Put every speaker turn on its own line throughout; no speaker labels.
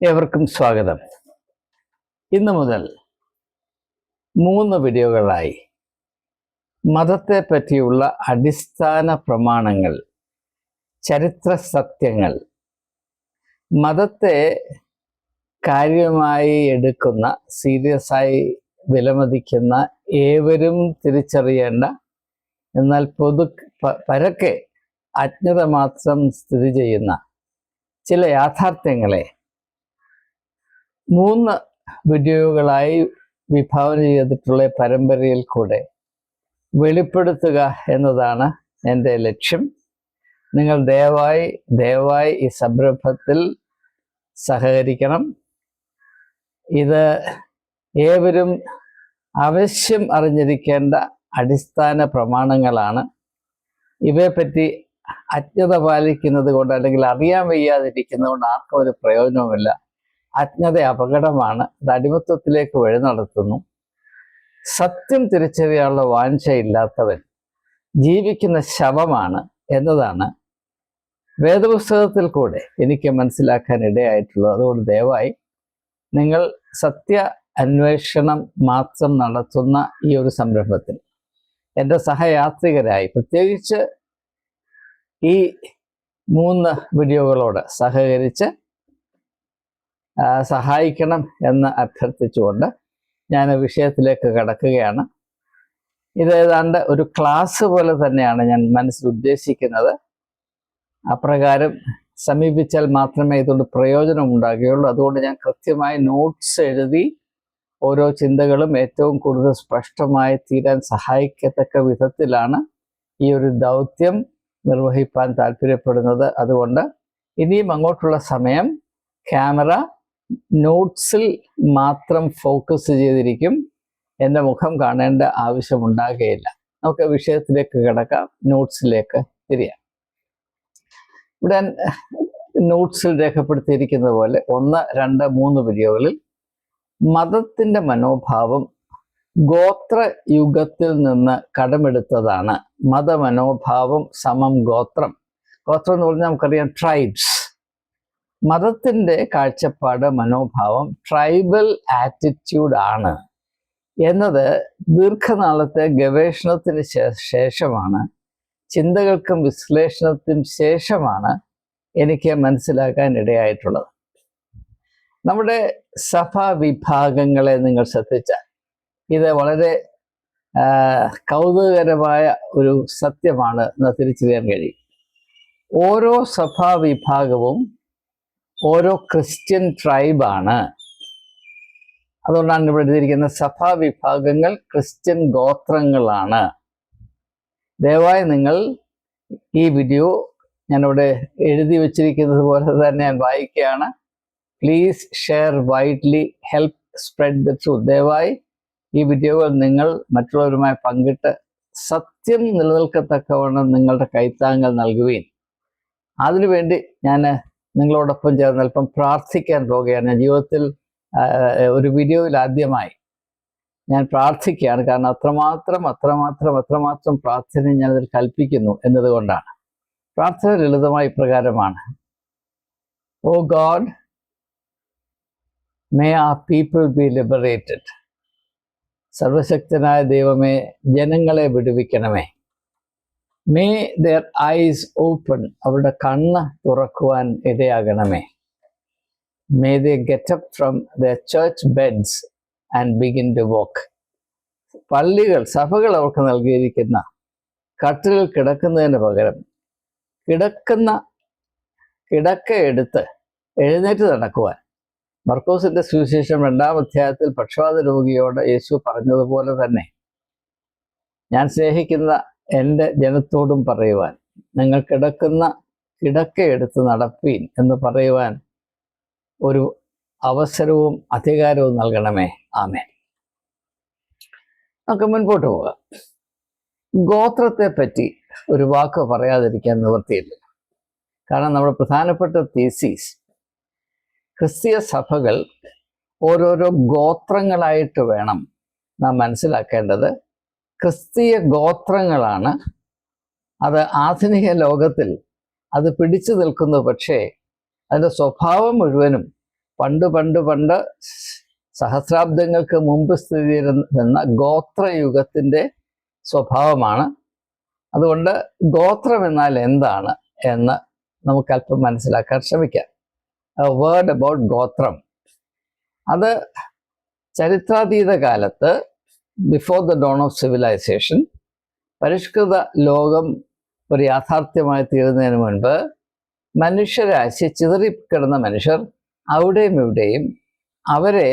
ഏവർക്കും സ്വാഗതം. ഇന്നു മുതൽ മൂന്ന് വീഡിയോകളായി മതത്തെ പറ്റിയുള്ള അടിസ്ഥാന പ്രമാണങ്ങൾ ചരിത്ര സത്യങ്ങൾ മതത്തെ കാര്യമായി എടുക്കുന്ന സീരിയസ് ആയി വിലമതിക്കുന്ന ഏവരും തിരിച്ചറിയേണ്ട എന്നാൽ പൊതു പരക്കെ അജ്ഞത മാത്രം സ്ഥിതി ചെയ്യുന്ന ചില യാഥാർത്ഥ്യങ്ങളെ മൂന്ന് വീഡിയോകളായി വിഭാവന ചെയ്തിട്ടുള്ള പരമ്പരയിൽ കൂടെ വെളിപ്പെടുത്തുക എന്നതാണ് എന്റെ ലക്ഷ്യം. നിങ്ങൾ ദയവായി ദയവായി ഈ സംരംഭത്തിൽ സഹകരിക്കണം. ഇത് ഏവരും അവശ്യം അറിഞ്ഞിരിക്കേണ്ട അടിസ്ഥാന പ്രമാണങ്ങളാണ്. ഇവയെപ്പറ്റി അജ്ഞത പാലിക്കുന്നത് കൊണ്ട് അല്ലെങ്കിൽ അറിയാൻ വയ്യാതിരിക്കുന്നത് കൊണ്ട് ആർക്കും ഒരു പ്രയോജനവുമില്ല. അജ്ഞത അപകടമാണ് അത് അടിമത്വത്തിലേക്ക് വഴി നടത്തുന്നു. സത്യം തിരിച്ചറിയാനുള്ള വാഞ്ചയില്ലാത്തവൻ ജീവിക്കുന്ന ശവമാണ് എന്നതാണ് വേദപുസ്തകത്തിൽ കൂടെ എനിക്ക് മനസ്സിലാക്കാൻ ഇടയായിട്ടുള്ളത്. അതുകൊണ്ട് ദയവായി നിങ്ങൾ സത്യ അന്വേഷണം മാത്രം നടത്തുന്ന ഈ ഒരു സംരംഭത്തിൽ എന്റെ സഹയാത്രികരായി പ്രത്യേകിച്ച് ഈ മൂന്ന് വീഡിയോകളോട് സഹകരിച്ച് സഹായിക്കണം എന്ന് അഭ്യർത്ഥിച്ചുകൊണ്ട് ഞാൻ വിഷയത്തിലേക്ക് കടക്കുകയാണ്. ഇത് ഏതാണ്ട് ഒരു ക്ലാസ് പോലെ തന്നെയാണ് ഞാൻ മനസ്സിൽ ഉദ്ദേശിക്കുന്നത്. അപ്രകാരം സമീപിച്ചാൽ മാത്രമേ ഇതുകൊണ്ട് പ്രയോജനം ഉണ്ടാകുകയുള്ളൂ. അതുകൊണ്ട് ഞാൻ കൃത്യമായി നോട്ട്സ് എഴുതി ഓരോ ചിന്തകളും ഏറ്റവും കൂടുതൽ സ്പഷ്ടമായി തീരാൻ സഹായിക്കത്തക്ക വിധത്തിലാണ് ഈ ഒരു ദൗത്യം നിർവഹിപ്പാൻ താല്പര്യപ്പെടുന്നത്. അതുകൊണ്ട് ഇനിയും അങ്ങോട്ടുള്ള സമയം ക്യാമറ നോട്ട്സിൽ മാത്രം ഫോക്കസ് ചെയ്തിരിക്കും. എന്റെ മുഖം കാണേണ്ട ആവശ്യമുണ്ടാകുകയില്ല നമുക്ക് വിഷയത്തിലേക്ക് കിടക്കാം. നോട്ട്സിലേക്ക് തിരിയാം. ഇവിടെ നോട്ട്സിൽ രേഖപ്പെടുത്തിയിരിക്കുന്നത് പോലെ ഒന്ന് രണ്ട് മൂന്ന് വീഡിയോകളിൽ മതത്തിന്റെ മനോഭാവം ഗോത്ര യുഗത്തിൽ നിന്ന് കടമെടുത്തതാണ്. മതമനോഭാവം സമം ഗോത്രം. ഗോത്രം എന്ന് പറഞ്ഞാൽ നമുക്കറിയാം ട്രൈബ്സ് മതത്തിന്റെ കാഴ്ചപ്പാട് മനോഭാവം ട്രൈബൽ ആറ്റിറ്റ്യൂഡ് ആണ്. എന്നത് ദീർഘനാളത്തെ ഗവേഷണത്തിന് ശേഷമാണ്. ചിന്തകൾക്കും വിശ്ലേഷണത്തിനും ശേഷമാണ് എനിക്ക് മനസ്സിലാക്കാൻ ഇടയായിട്ടുള്ളത്. നമ്മുടെ സഭാ വിഭാഗങ്ങളെ നിങ്ങൾ ശ്രദ്ധിച്ചാൽ ഇത് വളരെ കൗതുകകരമായ ഒരു സത്യമാണ് എന്ന് തിരിച്ചറിയാൻ കഴിയും. ഓരോ സഭാ വിഭാഗവും ഓരോ ക്രിസ്ത്യൻ ട്രൈബാണ്. അതുകൊണ്ടാണ് ഇവിടെ എഴുതിയിരിക്കുന്ന സഭാ വിഭാഗങ്ങൾ ക്രിസ്ത്യൻ ഗോത്രങ്ങളാണ്. ദയവായി നിങ്ങൾ ഈ വീഡിയോ ഞാനിവിടെ എഴുതി വച്ചിരിക്കുന്നത് പോലെ തന്നെ ഞാൻ വായിക്കുകയാണ്. Please share widely help spread the truth ദയവായി ഈ വീഡിയോകൾ നിങ്ങൾ മറ്റുള്ളവരുമായി പങ്കിട്ട് സത്യം നിലനിൽക്കത്തക്കവണ്ണം നിങ്ങളുടെ കൈത്താങ്ങൽ നൽകുകയും അതിനുവേണ്ടി ഞാൻ നിങ്ങളോടൊപ്പം ചേർന്ന് അല്പം പ്രാർത്ഥിക്കാൻ പോകുകയാണ്. ജീവിതത്തിൽ ഒരു വീഡിയോയിൽ ആദ്യമായി ഞാൻ പ്രാർത്ഥിക്കുകയാണ്. കാരണം അത്രമാത്രം അത്രമാത്രം അത്രമാത്രം പ്രാർത്ഥന ഞാനതിൽ കൽപ്പിക്കുന്നു എന്നതുകൊണ്ടാണ്. പ്രാർത്ഥന ലളിതമായി പ്രകാരമാണ്. O God may a people be liberated. സർവശക്തനായ ദൈവമേ ജനങ്ങളെ വിടുവിക്കണമേ. മേ ദർ ഐസ് ഓപ്പൺ അവരുടെ കണ്ണ് തുറക്കുവാൻ ഇടയാകണമേ. May the get up from the church beds and begin to walk പള്ളികൾ സഭകൾ അവർക്ക് നൽകിയിരിക്കുന്ന കട്ടിലിൽ കിടക്കുന്നതിന് പകരം കിടക്കുന്ന കിടക്ക എടുത്ത് എഴുന്നേറ്റ് നടക്കുവാൻ. മർക്കോസിന്റെ സുവിശേഷം രണ്ടാം അധ്യായത്തിൽ പക്ഷപാത രോഗിയോട് യേശു പറഞ്ഞതുപോലെ തന്നെ ഞാൻ സ്നേഹിക്കുന്ന എന്റെ ജനത്തോടും പറയുവാൻ നിങ്ങൾ കിടക്കുന്ന കിടക്ക എടുത്ത് നടപ്പീൻ എന്ന് പറയുവാൻ ഒരു അവസരവും അധികാരവും നൽകണമേ. ആമേ നമുക്ക് മുൻപോട്ട് പോകാം. ഗോത്രത്തെ പറ്റി ഒരു വാക്ക് പറയാതിരിക്കാൻ നിവൃത്തിയില്ല. കാരണം നമ്മുടെ പ്രധാനപ്പെട്ട തീസീസ് ക്രിസ്തീയ സഭകൾ ഓരോരോ ഗോത്രങ്ങളായിട്ട് വേണം നാം മനസ്സിലാക്കേണ്ടത് ക്രിസ്തീയ ഗോത്രങ്ങളാണ്. അത് ആധുനിക ലോകത്തിൽ അത് പിടിച്ചു നിൽക്കുന്നു പക്ഷേ അതിന്റെ സ്വഭാവം മുഴുവനും പണ്ട് പണ്ട് പണ്ട് സഹസ്രാബ്ദങ്ങൾക്ക് മുമ്പ് സ്ഥിതി ചെയ്തിരുന്ന ഗോത്രയുഗത്തിന്റെ സ്വഭാവമാണ്. അതുകൊണ്ട് ഗോത്രം എന്നാൽ എന്താണ് എന്ന് നമുക്ക് അല്പം മനസ്സിലാക്കാൻ ശ്രമിക്കാം. വേർഡ് അബൌട്ട് ഗോത്രം. അത് ചരിത്രാതീത കാലത്ത് before the dawn of civilisation പരിഷ്കൃത ലോകം ഒരു യാഥാർത്ഥ്യമായി തീരുന്നതിന് മുൻപ് മനുഷ്യരാശി ചിതറിക്കിടന്ന മനുഷ്യർ അവിടെയും ഇവിടെയും അവരെ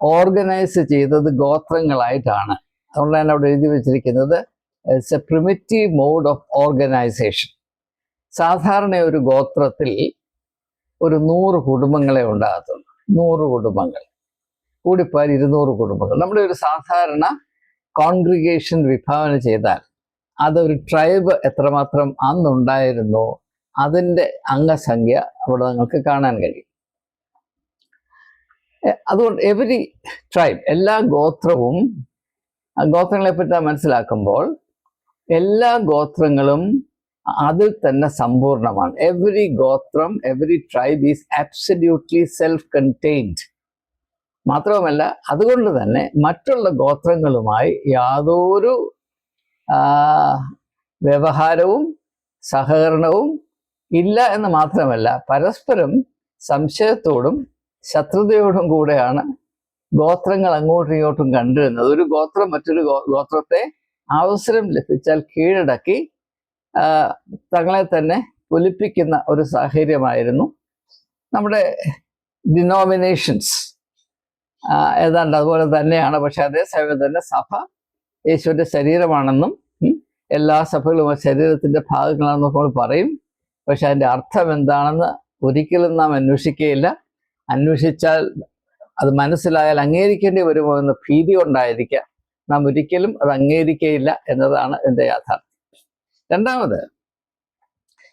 ഓർഗനൈസ് ചെയ്തത് ഗോത്രങ്ങളായിട്ടാണ്. അതുകൊണ്ട് തന്നെ അവിടെ എഴുതി വെച്ചിരിക്കുന്നത് it's a primitive mode of organisation സാധാരണ ഒരു ഗോത്രത്തിൽ ഒരു നൂറ് കുടുംബങ്ങളെ ഉണ്ടാകത്തുള്ളൂ. നൂറ് കുടുംബങ്ങൾ. കൂടിപ്പോയാൽ ഇരുന്നൂറ് കുടുംബങ്ങൾ. നമ്മുടെ ഒരു സാധാരണ കോൺഗ്രിഗേഷൻ വിഭാവന ചെയ്താൽ അതൊരു ട്രൈബ് എത്രമാത്രം അന്നുണ്ടായിരുന്നു അതിന്റെ അംഗസംഖ്യ അവിടെ നിങ്ങൾക്ക് കാണാൻ കഴിയും. അതുകൊണ്ട് എവരി ട്രൈബ് എല്ലാ ഗോത്രവും ഗോത്രങ്ങളെ പറ്റി മനസ്സിലാക്കുമ്പോൾ എല്ലാ ഗോത്രങ്ങളും അതിൽ തന്നെ സമ്പൂർണമാണ് എവരി ഗോത്രം every tribe is absolutely self contained മാത്രവുമല്ല അതുകൊണ്ട് തന്നെ മറ്റുള്ള ഗോത്രങ്ങളുമായി യാതൊരു വ്യവഹാരവും സഹകരണവും ഇല്ല എന്ന് മാത്രമല്ല പരസ്പരം സംശയത്തോടും ശത്രുതയോടും കൂടെയാണ് ഗോത്രങ്ങൾ അങ്ങോട്ടും ഇങ്ങോട്ടും കണ്ടിരുന്നത്. ഒരു ഗോത്രം മറ്റൊരു ഗോത്രത്തെ അവസരം ലഭിച്ചാൽ കീഴടക്കി തങ്ങളെ തന്നെ ഒലിപ്പിക്കുന്ന ഒരു സാഹചര്യമായിരുന്നു നമ്മുടെ ഡിനോമിനേഷൻസ് ഏതാണ്ട് അതുപോലെ തന്നെയാണ്. പക്ഷെ അതേസമയം തന്നെ സഭ യേശുവിന്റെ ശരീരമാണെന്നും എല്ലാ സഭകളും ആ ശരീരത്തിന്റെ ഭാഗങ്ങളാണെന്ന് നമ്മൾ പറയും. പക്ഷെ അതിന്റെ അർത്ഥം എന്താണെന്ന് ഒരിക്കലും നാം അന്വേഷിക്കുകയില്ല. അന്വേഷിച്ചാൽ അത് മനസ്സിലായാൽ അംഗീകരിക്കേണ്ടി വരുമോ എന്ന ഭീതി കൊണ്ടായിരിക്കാം. നാം ഒരിക്കലും അത് അംഗീകരിക്കുകയില്ല എന്നതാണ് എന്റെ യാഥാർത്ഥ്യം. രണ്ടാമത്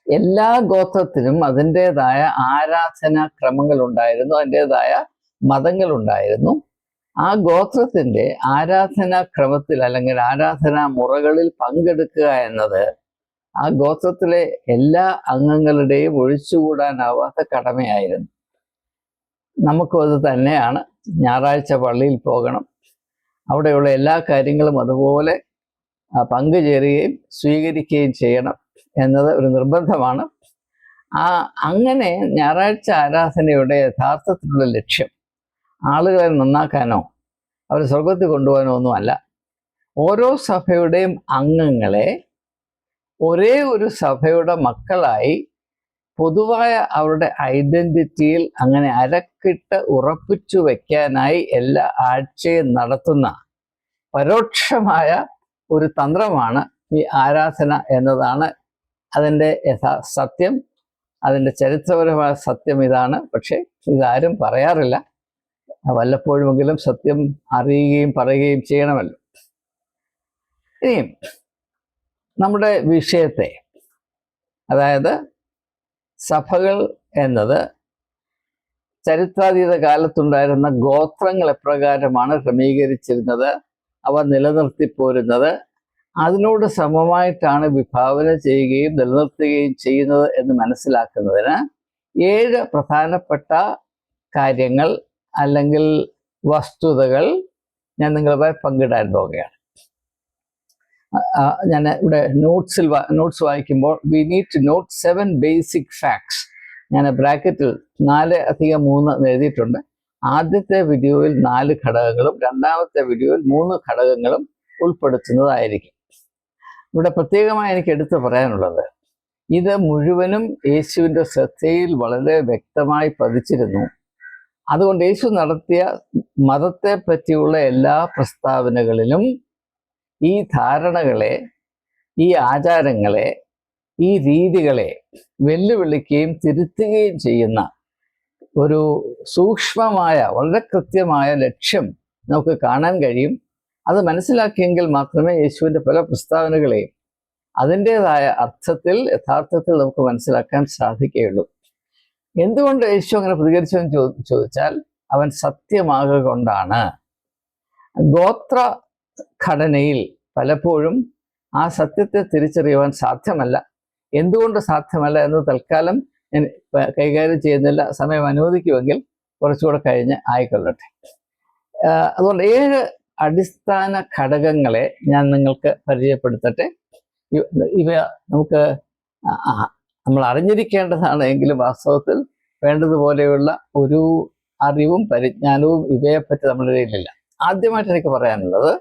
എല്ലാ ഗോത്രത്തിനും അതിന്റെതായ ആരാധനാ ക്രമങ്ങൾ ഉണ്ടായിരുന്നു. അതിന്റെതായ മതങ്ങൾ ഉണ്ടായിരുന്നു ആ ഗോത്രത്തിന്റെ ആരാധനാ ക്രമത്തിൽ അല്ലെങ്കിൽ ആരാധനാ മുറകളിൽ പങ്കെടുക്കുക എന്നത് ആ ഗോത്രത്തിലെ എല്ലാ അംഗങ്ങളുടെയും ഒഴിച്ചുകൂടാനാവാത്ത കടമയായിരുന്നു. നമുക്കും അത് തന്നെയാണ്. ഞായറാഴ്ച പള്ളിയിൽ പോകണം. അവിടെയുള്ള എല്ലാ കാര്യങ്ങളും അതുപോലെ പങ്കുചേരുകയും സ്വീകരിക്കുകയും ചെയ്യണം എന്നത് ഒരു നിർബന്ധമാണ്. ആ അങ്ങനെ ഞായറാഴ്ച ആരാധനയുടെ യഥാർത്ഥത്തിലുള്ള ലക്ഷ്യം ആളുകളെ നന്നാക്കാനോ അവരെ സ്വർഗത്തിൽ കൊണ്ടുപോകാനോ ഒന്നുമല്ല ഓരോ സഭയുടെയും അംഗങ്ങളെ ഒരേ ഒരു സഭയുടെ മക്കളായി പൊതുവായ അവരുടെ ഐഡന്റിറ്റിയിൽ അങ്ങനെ അരക്കിട്ട് ഉറപ്പിച്ചു വയ്ക്കാനായി എല്ലാ ആഴ്ചയും നടത്തുന്ന പരോക്ഷമായ ഒരു തന്ത്രമാണ് ഈ ആരാധന എന്നതാണ് അതിന്റെ യഥാ സത്യം. അതിന്റെ ചരിത്രപരമായ സത്യം ഇതാണ്. പക്ഷേ ഇതാരും പറയാറില്ല. വല്ലപ്പോഴുമെങ്കിലും സത്യം അറിയുകയും പറയുകയും ചെയ്യണമല്ലോ. ഇനിയും നമ്മുടെ വിഷയത്തെ അതായത് സഭകൾ എന്നത് ചരിത്രാതീത കാലത്തുണ്ടായിരുന്ന ഗോത്രങ്ങൾ എപ്രകാരമാണ് ക്രമീകരിച്ചിരുന്നത് അവ നിലനിർത്തിപ്പോരുന്നത് അതിനോട് സമമായിട്ടാണ് വിഭാവന ചെയ്യുകയും നിലനിർത്തുകയും ചെയ്യുന്നത് എന്ന് മനസ്സിലാക്കുന്നതിന് ഏഴ് പ്രധാനപ്പെട്ട കാര്യങ്ങൾ അല്ലെങ്കിൽ വസ്തുതകൾ ഞാൻ നിങ്ങളുമായി പങ്കിടാൻ പോവുകയാണ്. ഞാൻ ഇവിടെ നോട്ട്സിൽ നോട്ട്സ് വായിക്കുമ്പോൾ we need to note seven basic facts ഞാൻ ബ്രാക്കറ്റിൽ നാല് അധികം മൂന്ന് എഴുതിയിട്ടുണ്ട്. ആദ്യത്തെ വീഡിയോയിൽ നാല് ഘടകങ്ങളും രണ്ടാമത്തെ വീഡിയോയിൽ മൂന്ന് ഘടകങ്ങളും ഉൾപ്പെടുത്തുന്നതായിരിക്കും. ഇവിടെ പ്രത്യേകമായി എനിക്ക് എടുത്തു പറയാനുള്ളത് ഇത് മുഴുവനും യേശുവിന്റെ ശ്രദ്ധയിൽ വളരെ വ്യക്തമായി പതിച്ചിരുന്നു. അതുകൊണ്ട് യേശു നടത്തിയ മതത്തെ പറ്റിയുള്ള എല്ലാ പ്രസ്താവനകളിലും ഈ ധാരണകളെ ഈ ആചാരങ്ങളെ ഈ രീതികളെ വെല്ലുവിളിക്കുകയും തിരുത്തുകയും ചെയ്യുന്ന ഒരു സൂക്ഷ്മമായ വളരെ കൃത്യമായ ലക്ഷ്യം നമുക്ക് കാണാൻ കഴിയും. അത് മനസ്സിലാക്കിയെങ്കിൽ മാത്രമേ യേശുവിന്റെ പല പ്രസ്താവനകളെയും അതിന്റെതായ അർത്ഥത്തിൽ യഥാർത്ഥത്തിൽ നമുക്ക് മനസ്സിലാക്കാൻ സാധിക്കുകയുള്ളൂ. എന്തുകൊണ്ട് യേശു അങ്ങനെ പ്രതികരിച്ചെന്ന് ചോ ചോദിച്ചാൽ അവൻ സത്യമാക കൊണ്ടാണ് ഗോത്ര ഘടനയിൽ പലപ്പോഴും ആ സത്യത്തെ തിരിച്ചറിയുവാൻ സാധ്യമല്ല. എന്തുകൊണ്ട് സാധ്യമല്ല എന്ന് തൽക്കാലം ഞാൻ കൈകാര്യം ചെയ്യുന്നില്ല. സമയം അനുവദിക്കുമെങ്കിൽ കുറച്ചുകൂടെ കഴിഞ്ഞ് ആയിക്കൊള്ളട്ടെ. അതുകൊണ്ട് ഏഴ് അടിസ്ഥാന ഘടകങ്ങളെ ഞാൻ നിങ്ങൾക്ക് പരിചയപ്പെടുത്തട്ടെ. ഇവ നമുക്ക് നമ്മൾ അറിഞ്ഞിരിക്കേണ്ടതാണ് എങ്കിലും വാസ്തവത്തിൽ വേണ്ടതുപോലെയുള്ള ഒരു അറിവും പരിജ്ഞാനവും ഇവയെപ്പറ്റി നമ്മുടെ ഇടയിലില്ല ആദ്യമായിട്ട് എനിക്ക് പറയാനുള്ളത്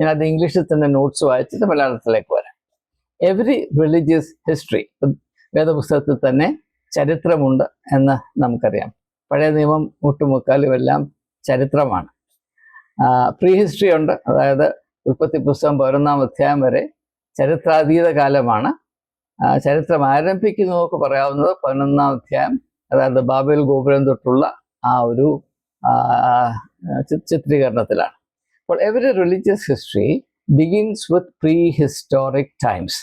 ഞാൻ അത് ഇംഗ്ലീഷിൽ തന്നെ നോട്ട്സ് വായിച്ചിട്ട് മലയാളത്തിലേക്ക് വരാം. എവറി റിലീജിയസ് ഹിസ്റ്ററി വേദപുസ്തകത്തിൽ തന്നെ ചരിത്രമുണ്ട് എന്ന് നമുക്കറിയാം. പഴയ നിയമം മുട്ടുമുക്കാലും എല്ലാം ചരിത്രമാണ്. പ്രീ ഹിസ്റ്ററി ഉണ്ട്. അതായത് ഉൽപ്പത്തി പുസ്തകം പതിനൊന്നാം അധ്യായം വരെ ചരിത്രാതീത കാലമാണ്. ആ, ആരംഭിക്കുന്നു എന്നൊക്കെ പറയാവുന്നത് പതിനൊന്നാം അധ്യായം അതായത് ബാബേൽ ഗോപുരം തൊട്ടുള്ള ആ ഒരു ചിത്രീകരണത്തിലാണ്. അപ്പോൾ every religious history begins with prehistoric times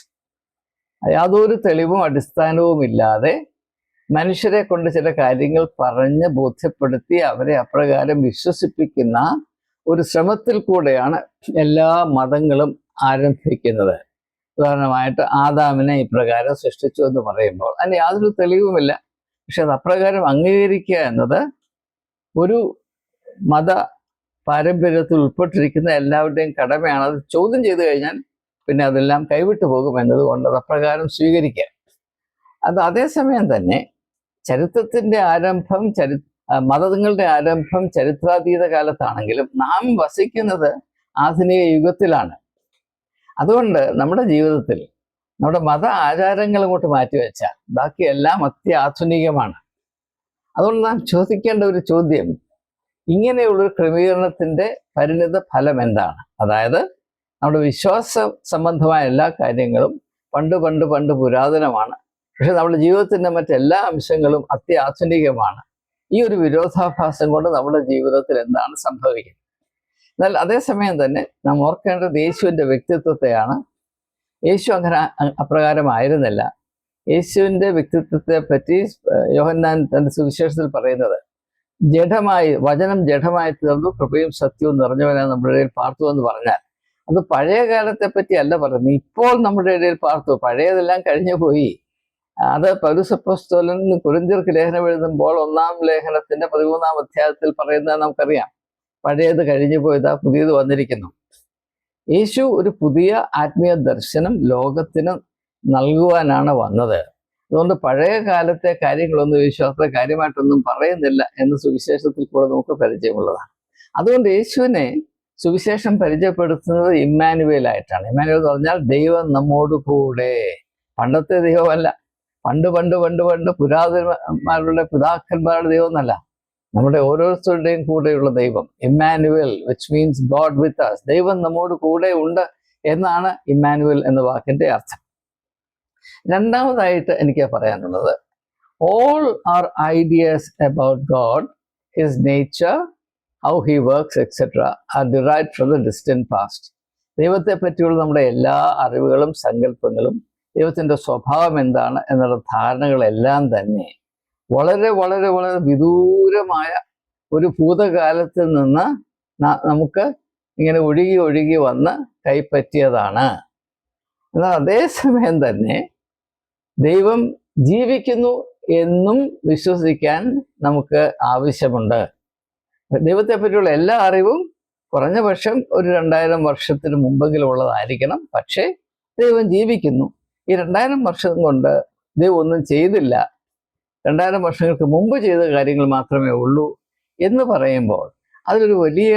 യാതൊരു തെളിവും അടിസ്ഥാനവും ഇല്ലാതെ മനുഷ്യരെ കൊണ്ട് ചില കാര്യങ്ങൾ പറഞ്ഞ് ബോധ്യപ്പെടുത്തി അവരെ അപ്രകാരം വിശ്വസിപ്പിക്കുന്ന ഒരു ശ്രമത്തിൽ കൂടെയാണ് എല്ലാ മതങ്ങളും ആരംഭിക്കുന്നത്. ഉദാഹരണമായിട്ട് ആദാമിനെ ഇപ്രകാരം സൃഷ്ടിച്ചു എന്ന് പറയുമ്പോൾ അതിന് യാതൊരു തെളിവുമില്ല. പക്ഷെ അത് അപ്രകാരം അംഗീകരിക്കുക എന്നത് ഒരു മത പാരമ്പര്യത്തിൽ ഉൾപ്പെട്ടിരിക്കുന്ന എല്ലാവരുടെയും കടമയാണ്. അത് ചോദ്യം ചെയ്തു കഴിഞ്ഞാൽ പിന്നെ അതെല്ലാം കൈവിട്ടു പോകും എന്നതുകൊണ്ട് അത് അപ്രകാരം സ്വീകരിക്കുക അത് അതേസമയം തന്നെ ചരിത്രത്തിന്റെ ആരംഭം ചരി മതങ്ങളുടെ ആരംഭം ചരിത്രാതീത കാലത്താണെങ്കിലും നാം വസിക്കുന്നത് ആധുനിക യുഗത്തിലാണ്. അതുകൊണ്ട് നമ്മുടെ ജീവിതത്തിൽ നമ്മുടെ മത ആചാരങ്ങൾ അങ്ങോട്ട് മാറ്റിവെച്ചാൽ ബാക്കിയെല്ലാം അത്യാധുനികമാണ്. അതുകൊണ്ട് നാം ചോദിക്കേണ്ട ഒരു ചോദ്യം ഇങ്ങനെയുള്ളൊരു ക്രമീകരണത്തിന്റെ പരിണിത ഫലം എന്താണ്? അതായത് നമ്മുടെ വിശ്വാസ സംബന്ധമായ എല്ലാ കാര്യങ്ങളും പണ്ട് പണ്ട് പണ്ട് പുരാതനമാണ്. പക്ഷെ നമ്മുടെ ജീവിതത്തിന്റെ മറ്റെല്ലാ അംശങ്ങളും അത്യാധുനികമാണ്. ഈ ഒരു വിരോധാഭാസം കൊണ്ട് നമ്മുടെ ജീവിതത്തിൽ എന്താണ് സംഭവിക്കുന്നത്? എന്നാൽ അതേസമയം തന്നെ നാം ഓർക്കേണ്ടത് യേശുവിന്റെ വ്യക്തിത്വത്തെയാണ്. യേശു അങ്ങനെ അപ്രകാരമായിരുന്നില്ല. യേശുവിന്റെ വ്യക്തിത്വത്തെ പറ്റി യോഹന്നാൻ തന്റെ സുവിശേഷത്തിൽ പറയുന്നത് ജഡമായി വചനം ജഡമായി തീർന്നു കൃപയും സത്യവും നിറഞ്ഞവനാണ് നമ്മുടെ ഇടയിൽ പാർത്തു എന്ന് പറഞ്ഞാൽ അത് പഴയ കാലത്തെ പറ്റി അല്ല പറയുന്നത് ഇപ്പോൾ നമ്മുടെ ഇടയിൽ പാർത്തു. പഴയതെല്ലാം കഴിഞ്ഞു പോയി. അത് പരുസപ്പസ്തോലൻ കുരിന്തിയർക്ക് ലേഖനം എഴുതുമ്പോൾ ഒന്നാം ലേഖനത്തിന്റെ പതിമൂന്നാം അധ്യായത്തിൽ പറയുന്നത് നമുക്കറിയാം. പഴയത് കഴിഞ്ഞു പോയതാ പുതിയത് വന്നിരിക്കുന്നു. യേശു ഒരു പുതിയ ആത്മീയ ദർശനം ലോകത്തിന് നൽകുവാനാണ് വന്നത്. അതുകൊണ്ട് പഴയ കാലത്തെ കാര്യങ്ങളൊന്നും യേശു അത്ര കാര്യമായിട്ടൊന്നും പറയുന്നില്ല എന്ന് സുവിശേഷത്തിൽ കൂടെ നമുക്ക് പരിചയമുള്ളതാണ്. അതുകൊണ്ട് യേശുവിനെ സുവിശേഷം പരിചയപ്പെടുത്തുന്നത് ഇമ്മാനുവേൽ ആയിട്ടാണ്. ഇമ്മാനുവേൽ എന്ന് പറഞ്ഞാൽ ദൈവം നമ്മോട് കൂടെ. പണ്ടത്തെ ദൈവമല്ല. പണ്ട് പണ്ട് പണ്ട് പണ്ട് പുരാതനന്മാരുടെ പിതാക്കന്മാരുടെ ദൈവം എന്നല്ല നമ്മുടെ ഓരോരുത്തരുടെയും കൂടെയുള്ള ദൈവം. Emmanuel which means God with us ദൈവം നമ്മോട് കൂടെ ഉണ്ട് എന്നാണ് ഇമ്മാനുവൽ എന്ന വാക്കിന്റെ അർത്ഥം. രണ്ടാമതായിട്ട് എനിക്ക് പറയാനുള്ളത്. All our ideas about God his nature how he works etcetera are derived from the distant past ദൈവത്തെ പറ്റിയുള്ള നമ്മുടെ എല്ലാ അറിവുകളും സങ്കല്പങ്ങളും ദൈവത്തിന്റെ സ്വഭാവം എന്താണ് എന്നുള്ള ധാരണകളെല്ലാം തന്നെ വളരെ വളരെ വളരെ വിദൂരമായ ഒരു ഭൂതകാലത്തിൽ നിന്ന് നമുക്ക് ഇങ്ങനെ ഒഴുകി ഒഴുകി വന്ന് കൈപ്പറ്റിയതാണ്. എന്നാൽ അതേസമയം തന്നെ ദൈവം ജീവിക്കുന്നു എന്നും വിശ്വസിക്കാൻ നമുക്ക് ആവശ്യമുണ്ട്. ദൈവത്തെ പറ്റിയുള്ള എല്ലാ അറിവും കുറഞ്ഞ പക്ഷം ഒരു രണ്ടായിരം വർഷത്തിന് മുമ്പെങ്കിലും ഉള്ളതായിരിക്കണം. പക്ഷേ ദൈവം ജീവിക്കുന്നു. ഈ രണ്ടായിരം വർഷം കൊണ്ട് ദൈവം ഒന്നും ചെയ്തില്ല. രണ്ടായിരം വർഷങ്ങൾക്ക് മുമ്പ് ചെയ്ത കാര്യങ്ങൾ മാത്രമേ ഉള്ളൂ എന്ന് പറയുമ്പോൾ അതിലൊരു വലിയ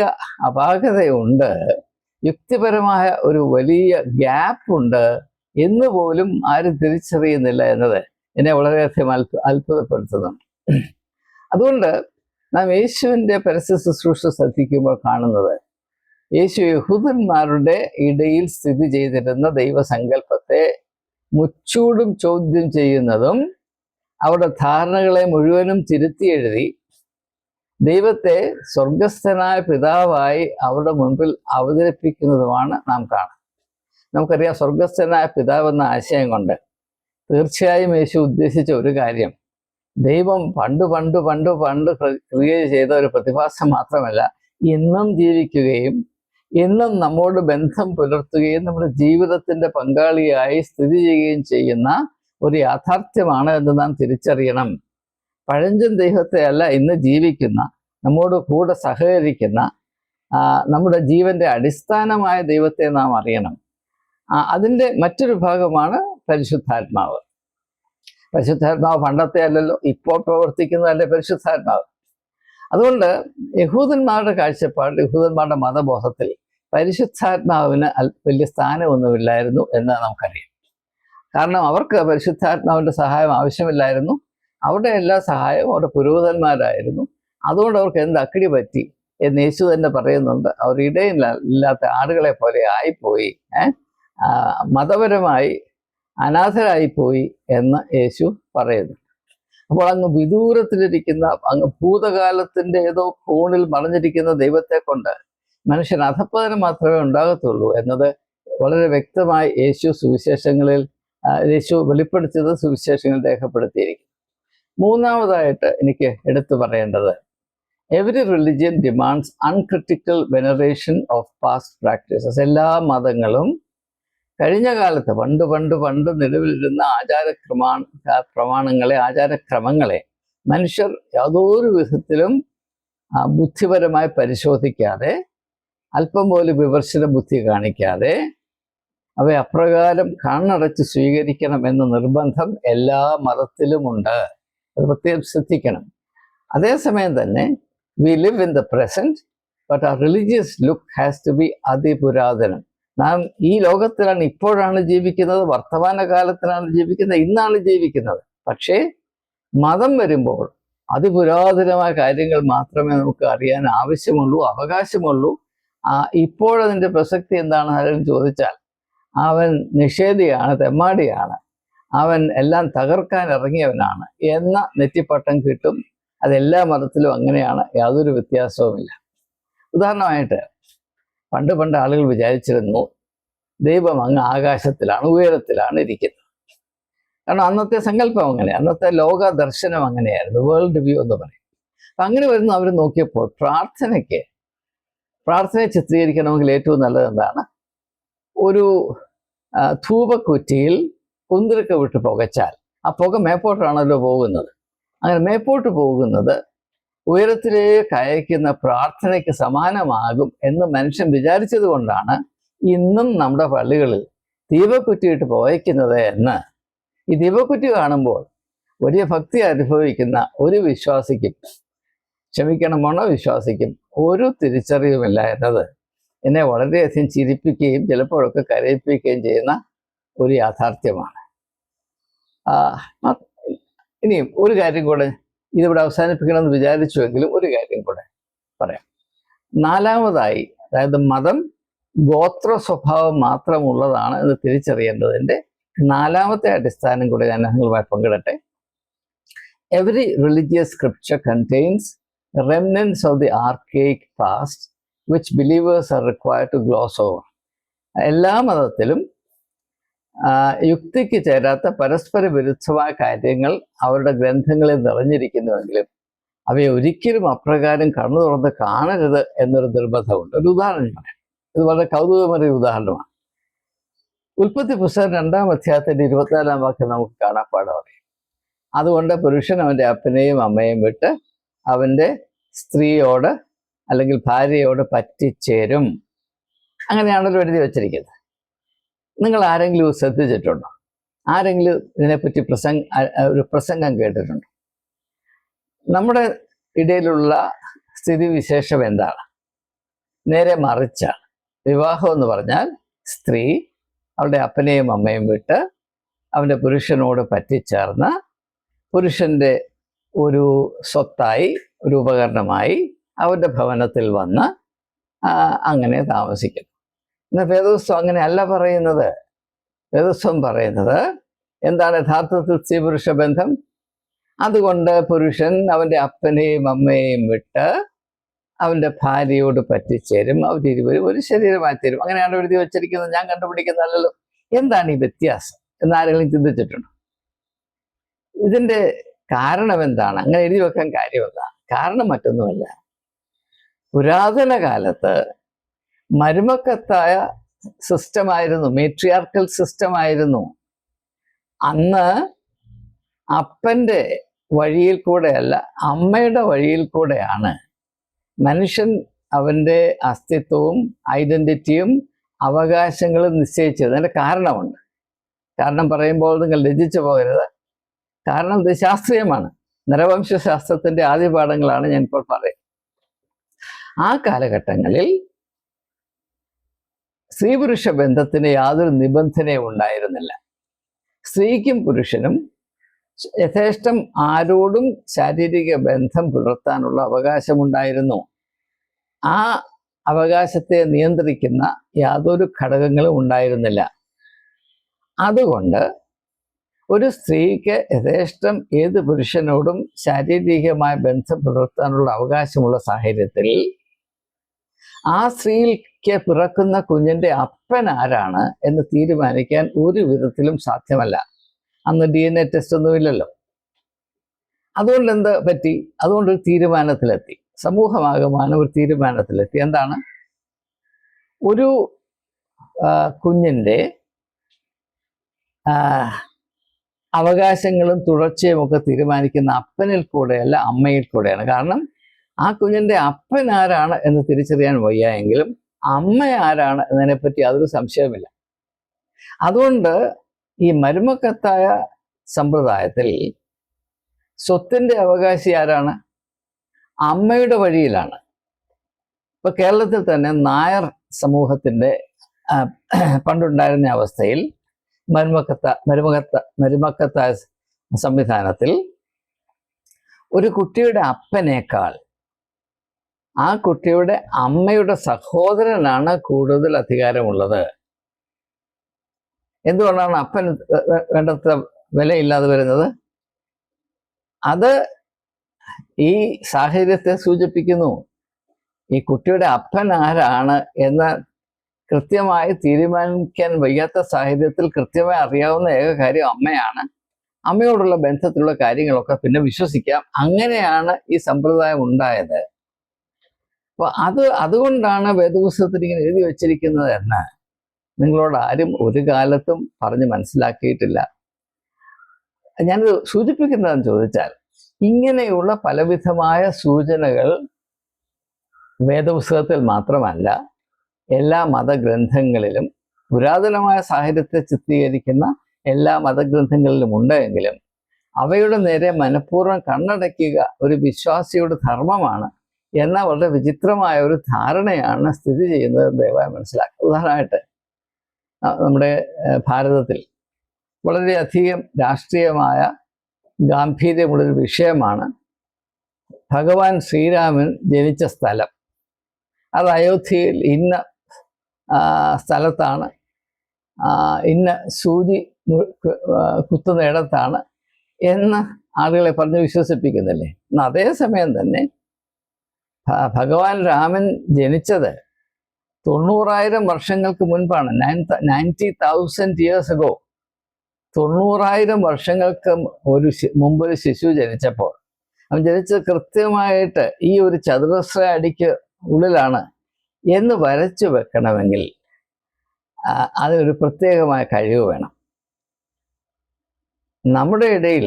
അപാകതയുണ്ട്. യുക്തിപരമായ ഒരു വലിയ ഗ്യാപ്പ് ഉണ്ട് എന്ന് പോലും ആരും തിരിച്ചറിയുന്നില്ല എന്നത് എന്നെ വളരെയധികം അത്ഭു അത്ഭുതപ്പെടുത്തുന്നുണ്ട് അതുകൊണ്ട് നാം യേശുവിന്റെ പരസ്യ ശുശ്രൂഷ ശ്രദ്ധിക്കുമ്പോൾ കാണുന്നത് യേശു യഹൂദന്മാരുടെ ഇടയിൽ സ്ഥിതി ചെയ്തിരുന്ന ദൈവസങ്കല്പത്തെ മുച്ചൂടും ചോദ്യം ചെയ്യുന്നതും അവരുടെ ധാരണകളെ മുഴുവനും തിരുത്തി എഴുതി ദൈവത്തെ സ്വർഗസ്ഥനായ പിതാവായി അവരുടെ മുൻപിൽ അവതരിപ്പിക്കുന്നതുമാണ് നാം കാണുന്നത്. നമുക്കറിയാം സ്വർഗസ്ഥനായ പിതാവ് എന്ന ആശയം കൊണ്ട് തീർച്ചയായും യേശു ഉദ്ദേശിച്ച ഒരു കാര്യം ദൈവം പണ്ട് പണ്ട് പണ്ട് പണ്ട് ക്രിയേറ്റ് ചെയ്ത ഒരു പ്രതിഭാസം മാത്രമല്ല ഇന്നും ജീവിക്കുകയും ഇന്നും നമ്മോട് ബന്ധം പുലർത്തുകയും നമ്മുടെ ജീവിതത്തിന്റെ പങ്കാളിയായി സ്ഥിതി ചെയ്യുകയും ചെയ്യുന്ന ഒരു യാഥാർത്ഥ്യമാണ് എന്ന് നാം തിരിച്ചറിയണം. പഴഞ്ചൻ ദൈവത്തെ അല്ല ഇന്ന് ജീവിക്കുന്ന നമ്മോട് കൂടെ സഹകരിക്കുന്ന നമ്മുടെ ജീവന്റെ അടിസ്ഥാനമായ ദൈവത്തെ നാം അറിയണം. അതിന്റെ മറ്റൊരു ഭാഗമാണ് പരിശുദ്ധാത്മാവ്. പരിശുദ്ധാത്മാവ് പണ്ടത്തെ അല്ലല്ലോ ഇപ്പോൾ പ്രവർത്തിക്കുന്നതല്ലേ പരിശുദ്ധാത്മാവ്? അതുകൊണ്ട് യഹൂദന്മാരുടെ കാഴ്ചപ്പാട് യഹൂദന്മാരുടെ മതബോധത്തിൽ പരിശുദ്ധാത്മാവിന് വലിയ സ്ഥാനമൊന്നുമില്ലായിരുന്നു എന്ന് നമുക്കറിയാം. കാരണം അവർക്ക് പരിശുദ്ധാത്മാവിന്റെ സഹായം ആവശ്യമില്ലായിരുന്നു. അവരുടെ എല്ലാ സഹായവും അവരുടെ പുരോഹിതന്മാരായിരുന്നു. അതുകൊണ്ട് അവർക്ക് എന്ത് അക്കിടി പറ്റി എന്ന് യേശു തന്നെ പറയുന്നുണ്ട്. അവർ ഇടയിൽ ഇല്ലാത്ത ആടുകളെ പോലെ ആയിപ്പോയി മതപരമായി അനാഥരായിപ്പോയി എന്ന് യേശു പറയുന്നു. അപ്പോൾ അങ്ങ് വിദൂരത്തിലിരിക്കുന്ന അങ്ങ് ഭൂതകാലത്തിന്റെ ഏതോ കോണിൽ മറഞ്ഞിരിക്കുന്ന ദൈവത്തെ കൊണ്ട് മനുഷ്യൻ അധപ്പതനം മാത്രമേ ഉണ്ടാകത്തുള്ളൂ എന്നത് വളരെ വ്യക്തമായി യേശു സുവിശേഷങ്ങളിൽ യേശു വെളിപ്പെടുത്തിയത് സുവിശേഷങ്ങൾ രേഖപ്പെടുത്തിയിരിക്കും മൂന്നാമതായിട്ട് എനിക്ക് എടുത്തു പറയേണ്ടത് every religion demands uncritical veneration of past practices എല്ലാ മതങ്ങളും കഴിഞ്ഞ കാലത്ത് പണ്ട് പണ്ട് പണ്ട് നിലവിലിരുന്ന ആചാരക്രമാ പ്രമാണങ്ങളെ ആചാരക്രമങ്ങളെ മനുഷ്യർ യാതൊരു വിധത്തിലും ബുദ്ധിപരമായി പരിശോധിക്കാതെ അല്പം പോലും വിമർശന ബുദ്ധി കാണിക്കാതെ അവയെ അപ്രകാരം കണ്ണടച്ച് സ്വീകരിക്കണം എന്ന നിർബന്ധം എല്ലാ മതത്തിലുമുണ്ട്. അത് പ്രത്യേകം ശ്രദ്ധിക്കണം. അതേസമയം തന്നെ we live in the present but a religious look has to be അതിപുരാതനം. നാം ഈ ലോകത്തിലാണ് ഇപ്പോഴാണ് ജീവിക്കുന്നത് വർത്തമാന കാലത്തിലാണ് ജീവിക്കുന്നത് ഇന്നാണ് ജീവിക്കുന്നത്. പക്ഷേ മതം വരുമ്പോൾ അതിപുരാതനമായ കാര്യങ്ങൾ മാത്രമേ നമുക്ക് അറിയാൻ ആവശ്യമുള്ളൂ അവകാശമുള്ളൂ. ആ ഇപ്പോഴതിന്റെ പ്രസക്തി എന്താണെന്ന് ആരെങ്കിലും ചോദിച്ചാൽ അവൻ നിഷേധിയാണ് തെമ്മാടിയാണ്. അവൻ എല്ലാം തകർക്കാൻ ഇറങ്ങിയവനാണ്. എന്ന നെറ്റിപ്പട്ടം കിട്ടും. അതെല്ലാ മതത്തിലും അങ്ങനെയാണ്. യാതൊരു വ്യത്യാസവുമില്ല. ഉദാഹരണമായിട്ട് പണ്ട് പണ്ട് ആളുകൾ വിചാരിച്ചിരുന്നു ദൈവം അങ്ങ് ആകാശത്തിലാണ് ഉയരത്തിലാണ് ഇരിക്കുന്നത്. കാരണം അന്നത്തെ സങ്കല്പം അങ്ങനെ അന്നത്തെ ലോക ദർശനം അങ്ങനെയായിരുന്നു വേൾഡ് വ്യൂ എന്ന് പറയും. അപ്പം അങ്ങനെ വരുന്ന അവർ നോക്കിയപ്പോൾ പ്രാർത്ഥനയ്ക്ക് പ്രാർത്ഥനയെ ചിത്രീകരിക്കണമെങ്കിൽ ഏറ്റവും നല്ലത് എന്താണ്? ഒരു ധൂപക്കുറ്റിയിൽ കുന്തിരക്ക വിട്ട് പുകച്ചാൽ. ആ പുക മേപ്പോട്ടാണല്ലോ പോകുന്നത്. അങ്ങനെ മേപ്പോട്ട് പോകുന്നത് ഉയരത്തിലേക്ക് അയക്കുന്ന പ്രാർത്ഥനയ്ക്ക് സമാനമാകും എന്ന് മനുഷ്യൻ വിചാരിച്ചത് കൊണ്ടാണ് ഇന്നും നമ്മുടെ പള്ളികളിൽ ദീപക്കുറ്റിയിട്ട് പുകയ്ക്കുന്നത് എന്ന്. ഈ ദീപക്കുറ്റി കാണുമ്പോൾ വലിയ ഭക്തി അനുഭവിക്കുന്ന ഒരു വിശ്വാസിക്കും ക്ഷമിക്കണം വിശ്വാസിക്കും ഒരു തിരിച്ചറിവുമില്ല എന്നത് എന്നെ വളരെയധികം ചിരിപ്പിക്കുകയും ചിലപ്പോഴൊക്കെ കരയിപ്പിക്കുകയും ചെയ്യുന്ന ഒരു യാഥാർത്ഥ്യമാണ്. ഇനിയും ഒരു കാര്യം കൂടെ ഇതിവിടെ അവസാനിപ്പിക്കണമെന്ന് വിചാരിച്ചുവെങ്കിലും ഒരു കാര്യം കൂടെ പറയാം. നാലാമതായി അതായത് മതം ഗോത്ര സ്വഭാവം മാത്രമുള്ളതാണ് എന്ന് തിരിച്ചറിയേണ്ടതിന്റെ നാലാമത്തെ അടിസ്ഥാനം കൂടി ഞാൻ നിങ്ങളുമായി പങ്കിടട്ടെ. Every religious scripture contains remnants of the archaic past which believers are required to gloss over എല്ലാ മതത്തിലും യുക്തിക്ക് ചേരാത്ത പരസ്പര വിരുദ്ധമായ കാര്യങ്ങൾ അവരുടെ ഗ്രന്ഥങ്ങളിൽ നിറഞ്ഞിരിക്കുന്നുവെങ്കിലും അവയെ ഒരിക്കലും അപ്രകാരം കണ്ണു തുറന്ന് കാണരുത് എന്നൊരു നിർബന്ധമുണ്ട്. ഒരു ഉദാഹരണം പറയാം. ഇത് വളരെ കൗതുകമേറിയ ഉദാഹരണമാണ്. ഉൽപ്പത്തി പുസ്തകം രണ്ടാം അധ്യായത്തിന്റെ ഇരുപത്തിനാലാം വാക്യം നമുക്ക് കാണാൻ അറിയാം അതുകൊണ്ട് പുരുഷൻ അവന്റെ അപ്പനെയും അമ്മയെയും വിട്ട് അവന്റെ സ്ത്രീയോട് അല്ലെങ്കിൽ ഭാര്യയോട് പറ്റിച്ചേരും. അങ്ങനെയാണല്ലോ എഴുതി വെച്ചിരിക്കുന്നത്. നിങ്ങൾ ആരെങ്കിലും ശ്രദ്ധിച്ചിട്ടുണ്ടോ? ആരെങ്കിലും ഇതിനെപ്പറ്റി പ്രസംഗ ഒരു പ്രസംഗം കേട്ടിട്ടുണ്ടോ? നമ്മുടെ ഇടയിലുള്ള സ്ഥിതിവിശേഷം എന്താണ്? നേരെ മറിച്ചാണ്. വിവാഹം എന്ന് പറഞ്ഞാൽ സ്ത്രീ അവളുടെ അപ്പനെയും അമ്മയും വിട്ട് അവന്റെ പുരുഷനോട് പറ്റിച്ചേർന്ന് പുരുഷന്റെ ഒരു സ്വത്തായി ഒരു ഉപകരണമായി അവന്റെ ഭവനത്തിൽ വന്ന് അങ്ങനെ താമസിക്കുന്നു. എന്നാൽ വേദോസ്വം അങ്ങനെ അല്ല പറയുന്നത്. വേദോസ്വം പറയുന്നത് എന്താണ് യഥാർത്ഥത്തിൽ സ്ത്രീ പുരുഷ ബന്ധം? അതുകൊണ്ട് പുരുഷൻ അവന്റെ അപ്പനെയും അമ്മയെയും വിട്ട് അവന്റെ ഭാര്യയോട് പറ്റിച്ചേരും അവരിരുവരും ഒരു ശരീരമായി തരും. അങ്ങനെയാണ് എഴുതി വച്ചിരിക്കുന്നത്. ഞാൻ കണ്ടുപിടിക്കുന്നതല്ലോ എന്താണ് ഈ വ്യത്യാസം? എന്നാരെങ്കിലും ചിന്തിച്ചിട്ടുണ്ടോ? ഇതിന്റെ കാരണം എന്താണ്? അങ്ങനെ എഴുതി വെക്കാൻ കാര്യം എന്താണ്? കാരണം മറ്റൊന്നുമല്ല. പുരാതന കാലത്ത് മരുമക്കത്തായ സിസ്റ്റമായിരുന്നു മേട്രിയാർക്കൽ സിസ്റ്റമായിരുന്നു അന്ന് അപ്പന്റെ വഴിയിൽ കൂടെയല്ല അമ്മയുടെ വഴിയിൽ കൂടെയാണ് മനുഷ്യൻ അവന്റെ അസ്തിത്വവും ഐഡന്റിറ്റിയും അവകാശങ്ങളും നിശ്ചയിച്ചത്. അതിന്റെ കാരണമുണ്ട്. കാരണം പറയുമ്പോൾ നിങ്ങൾ ലജിച്ചു പോകരുത്. കാരണം ഇത് ശാസ്ത്രീയമാണ്. നരവംശ ശാസ്ത്രത്തിന്റെ ആദ്യ പാഠങ്ങളാണ് ഞാൻ ഇപ്പോൾ പറയുന്നത്. ആ കാലഘട്ടങ്ങളിൽ സ്ത്രീ പുരുഷ ബന്ധത്തിന് യാതൊരു നിബന്ധനയും ഉണ്ടായിരുന്നില്ല. സ്ത്രീക്കും പുരുഷനും യഥേഷ്ടം ആരോടും ശാരീരിക ബന്ധം പുലർത്താനുള്ള അവകാശമുണ്ടായിരുന്നു. ആ അവകാശത്തെ നിയന്ത്രിക്കുന്ന യാതൊരു ഘടകങ്ങളും ഉണ്ടായിരുന്നില്ല. അതുകൊണ്ട് ഒരു സ്ത്രീക്ക് യഥേഷ്ടം ഏത് പുരുഷനോടും ശാരീരികമായ ബന്ധം പുലർത്താനുള്ള അവകാശമുള്ള സാഹചര്യത്തിൽ ആ സ്ത്രീക്ക് പിറക്കുന്ന കുഞ്ഞിന്റെ അപ്പൻ ആരാണ് എന്ന് തീരുമാനിക്കാൻ ഒരു വിധത്തിലും സാധ്യമല്ല. അന്ന് ഡി എൻ എ ടെസ്റ്റ് ഒന്നുമില്ലല്ലോ അതുകൊണ്ട് എന്ത് പറ്റി? അതുകൊണ്ട് ഒരു തീരുമാനത്തിലെത്തി. സമൂഹമാകമാനം ഒരു തീരുമാനത്തിലെത്തി. എന്താണ്? ഒരു കുഞ്ഞിന്റെ അവകാശങ്ങളും തുടർച്ചയും ഒക്കെ തീരുമാനിക്കുന്ന അപ്പനിൽ കൂടെയല്ല അമ്മയിൽ കൂടെയാണ്. കാരണം ആ കുഞ്ഞിന്റെ അപ്പൻ ആരാണ് എന്ന് തിരിച്ചറിയാൻ വയ്യ എങ്കിലും അമ്മ ആരാണ് എന്നതിനെപ്പറ്റി അതൊരു സംശയമില്ല അതുകൊണ്ട് ഈ മരുമക്കത്തായ സമ്പ്രദായത്തിൽ സ്വത്തിന്റെ അവകാശി ആരാണ്? അമ്മയുടെ വഴിയിലാണ്. ഇപ്പൊ കേരളത്തിൽ തന്നെ നായർ സമൂഹത്തിന്റെ പണ്ടുണ്ടായിരുന്ന അവസ്ഥയിൽ മരുമക്കത്ത മരുമകത്ത മരുമക്കത്തായ സംവിധാനത്തിൽ ഒരു കുട്ടിയുടെ അപ്പനേക്കാൾ ആ കുട്ടിയുടെ അമ്മയുടെ സഹോദരനാണ് കൂടുതൽ അധികാരമുള്ളത്. എന്തുകൊണ്ടാണ് അപ്പൻ വേണ്ടത്ര വിലയില്ലാതെ വരുന്നത്? അത് ഈ സാഹചര്യത്തെ സൂചിപ്പിക്കുന്നു. ഈ കുട്ടിയുടെ അപ്പൻ ആരാണ് എന്ന് കൃത്യമായി തീരുമാനിക്കാൻ വയ്യാത്ത സാഹചര്യത്തിൽ കൃത്യമായി അറിയാവുന്ന ഏക കാര്യം അമ്മയാണ്. അമ്മയോടുള്ള ബന്ധത്തിലുള്ള കാര്യങ്ങളൊക്കെ പിന്നെ വിശ്വസിക്കാം. അങ്ങനെയാണ് ഈ സമ്പ്രദായം ഉണ്ടായത്. അപ്പൊ അത് അതുകൊണ്ടാണ് വേദപുസ്തകത്തിൽ ഇങ്ങനെ എഴുതി വച്ചിരിക്കുന്നത് എന്ന്. നിങ്ങളോട് ആരും ഒരു കാലത്തും പറഞ്ഞ് മനസ്സിലാക്കിയിട്ടില്ല. ഞാനിത് സൂചിപ്പിക്കുന്നതെന്ന് ചോദിച്ചാൽ ഇങ്ങനെയുള്ള പലവിധമായ സൂചനകൾ വേദപുസ്തകത്തിൽ മാത്രമല്ല എല്ലാ മതഗ്രന്ഥങ്ങളിലും പുരാതനമായ സാഹിത്യത്തെ ചിത്രീകരിക്കുന്ന എല്ലാ മതഗ്രന്ഥങ്ങളിലും ഉണ്ടെങ്കിലും അവയുടെ നേരെ മനഃപൂർവം കണ്ണടയ്ക്കുക ഒരു വിശ്വാസിയുടെ ധർമ്മമാണ്. എന്ന വളരെ വിചിത്രമായ ഒരു ധാരണയാണ് സ്ഥിതി ചെയ്യുന്നത് ദയവായി മനസ്സിലാക്കുക ഉദാഹരണമായിട്ട് നമ്മുടെ ഭാരതത്തിൽ വളരെയധികം രാഷ്ട്രീയമായ ഗാംഭീര്യമുള്ളൊരു വിഷയമാണ് ഭഗവാൻ ശ്രീരാമൻ ജനിച്ച സ്ഥലം. അത് അയോധ്യയിൽ ഇന്ന സ്ഥലത്താണ് ഇന്ന സൂചി കുത്തുന്ന ഇടത്താണ് എന്ന് ആളുകളെ പറഞ്ഞ് വിശ്വസിപ്പിക്കുന്നില്ലേ? എന്നാൽ അതേസമയം തന്നെ ഭഗവാൻ രാമൻ ജനിച്ചത് തൊണ്ണൂറായിരം വർഷങ്ങൾക്ക് മുൻപാണ്. Nine ninety thousand years ago തൊണ്ണൂറായിരം വർഷങ്ങൾക്ക് ഒരു മുമ്പ് ഒരു ശിശു ജനിച്ചപ്പോൾ. അവൻ ജനിച്ചത് കൃത്യമായിട്ട് ഈ ഒരു ചതുരശ്ര അടിക്ക് ഉള്ളിലാണ് എന്ന് വരച്ചു വെക്കണമെങ്കിൽ അതിനൊരു പ്രത്യേകമായ കഴിവ് വേണം. നമ്മുടെ ഇടയിൽ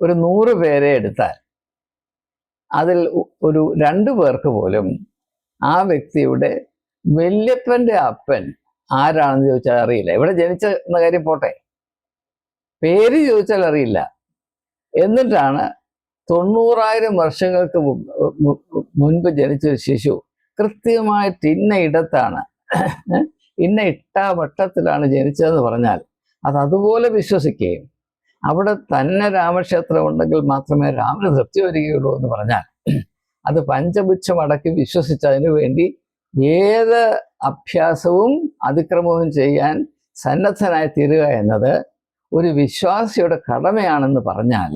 ഒരു നൂറ് പേരെ എടുത്താൽ അതിൽ ഒരു രണ്ടു പേർക്ക് പോലും ആ വ്യക്തിയുടെ വല്യപ്പന്റെ അപ്പൻ ആരാണെന്ന് ചോദിച്ചാൽ അറിയില്ല. ഇവിടെ ജനിച്ച എന്ന കാര്യം പോട്ടെ. പേര് ചോദിച്ചാൽ അറിയില്ല. എന്നിട്ടാണ് തൊണ്ണൂറായിരം വർഷങ്ങൾക്ക് മുൻപ് ജനിച്ച ഒരു ശിശു കൃത്യമായിട്ട് ഇന്ന ഇടത്താണ്. ഇന്ന വട്ടത്തിലാണ് ജനിച്ചതെന്ന് പറഞ്ഞാൽ അത് അതുപോലെ വിശ്വസിക്കുകയും അവിടെ തന്നെ രാമക്ഷേത്രം ഉണ്ടെങ്കിൽ മാത്രമേ രാമന് തൃപ്തി വരികയുള്ളൂ എന്ന് പറഞ്ഞാൽ അത് പഞ്ചപുച്ഛം അടക്കി വിശ്വസിച്ചതിനു വേണ്ടി ഏത് അഭ്യാസവും അതിക്രമവും ചെയ്യാൻ സന്നദ്ധനായി തീരുക എന്നത് ഒരു വിശ്വാസിയുടെ കടമയാണെന്ന് പറഞ്ഞാൽ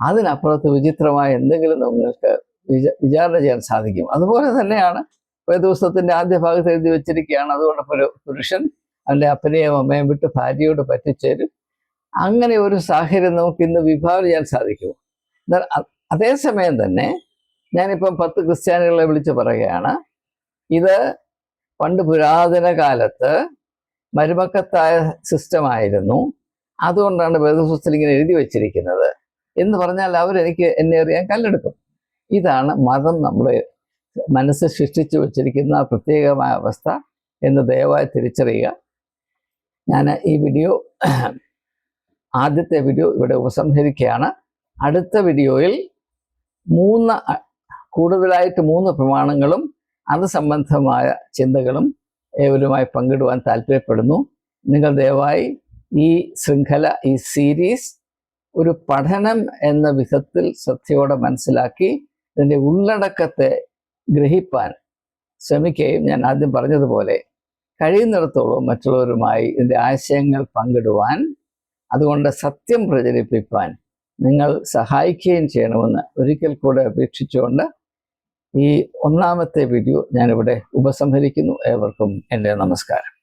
അതിനപ്പുറത്ത് വിചിത്രമായ എന്തെങ്കിലും നിങ്ങൾക്ക് വിച വിചാരണ ചെയ്യാൻ സാധിക്കും. അതുപോലെ തന്നെയാണ് വേദപുസ്തകത്തിന്റെ ആദ്യ ഭാഗത്ത് എഴുതി വെച്ചിരിക്കുകയാണ്. അതുകൊണ്ടപ്പോൾ ഒരു പുരുഷൻ അവന്റെ അപ്പനെയും അമ്മയും വിട്ട് ഭാര്യയോട് പറ്റിച്ചേരും. അങ്ങനെ ഒരു സാഹചര്യം നമുക്ക് ഇന്ന് വിഭാവം ചെയ്യാൻ സാധിക്കുമോ? എന്നാൽ അതേസമയം തന്നെ ഞാനിപ്പം പത്ത് ക്രിസ്ത്യാനികളെ വിളിച്ച് പറയുകയാണ്. ഇത് പണ്ട് പുരാതന കാലത്ത് മരുമക്കത്തായ സിസ്റ്റമായിരുന്നു അതുകൊണ്ടാണ് വേദപുസ്തകത്തിൽ ഇങ്ങനെ എഴുതി വച്ചിരിക്കുന്നത്. എന്ന് പറഞ്ഞാൽ അവരെനിക്ക് എന്നെ അറിയാൻ കല്ലെടുക്കും. ഇതാണ് മതം നമ്മളെ മനസ്സ് സൃഷ്ടിച്ചു വച്ചിരിക്കുന്ന പ്രത്യേകമായ അവസ്ഥ എന്ന് ദയവായി തിരിച്ചറിയുക. ഞാൻ ഈ വീഡിയോ ആദ്യത്തെ വീഡിയോ ഇവിടെ ഉപസംഹരിക്കുകയാണ്. അടുത്ത വീഡിയോയിൽ മൂന്ന് കൂടുതലായിട്ട് മൂന്ന് പ്രമാണങ്ങളും അത് സംബന്ധമായ ചിന്തകളും ഏവരുമായി പങ്കിടുവാൻ താല്പര്യപ്പെടുന്നു. നിങ്ങൾ ദയവായി ഈ ശൃംഖല ഈ സീരീസ് ഒരു പഠനം എന്ന വിധത്തിൽ ശ്രദ്ധയോടെ മനസ്സിലാക്കി ഇതിന്റെ ഉള്ളടക്കത്തെ ഗ്രഹിപ്പാൻ ശ്രമിക്കുകയും ഞാൻ ആദ്യം പറഞ്ഞതുപോലെ കഴിയുന്നിടത്തോളം മറ്റുള്ളവരുമായി ഇതിന്റെ ആശയങ്ങൾ പങ്കിടുവാൻ അതുകൊണ്ട് സത്യം പ്രചരിപ്പിക്കാൻ നിങ്ങൾ സഹായിക്കുകയും ചെയ്യണമെന്ന് ഒരിക്കൽ കൂടെ അപേക്ഷിച്ചുകൊണ്ട് ഈ ഒന്നാമത്തെ വീഡിയോ ഞാനിവിടെ ഉപസംഹരിക്കുന്നു. ഏവർക്കും എന്റെ നമസ്കാരം.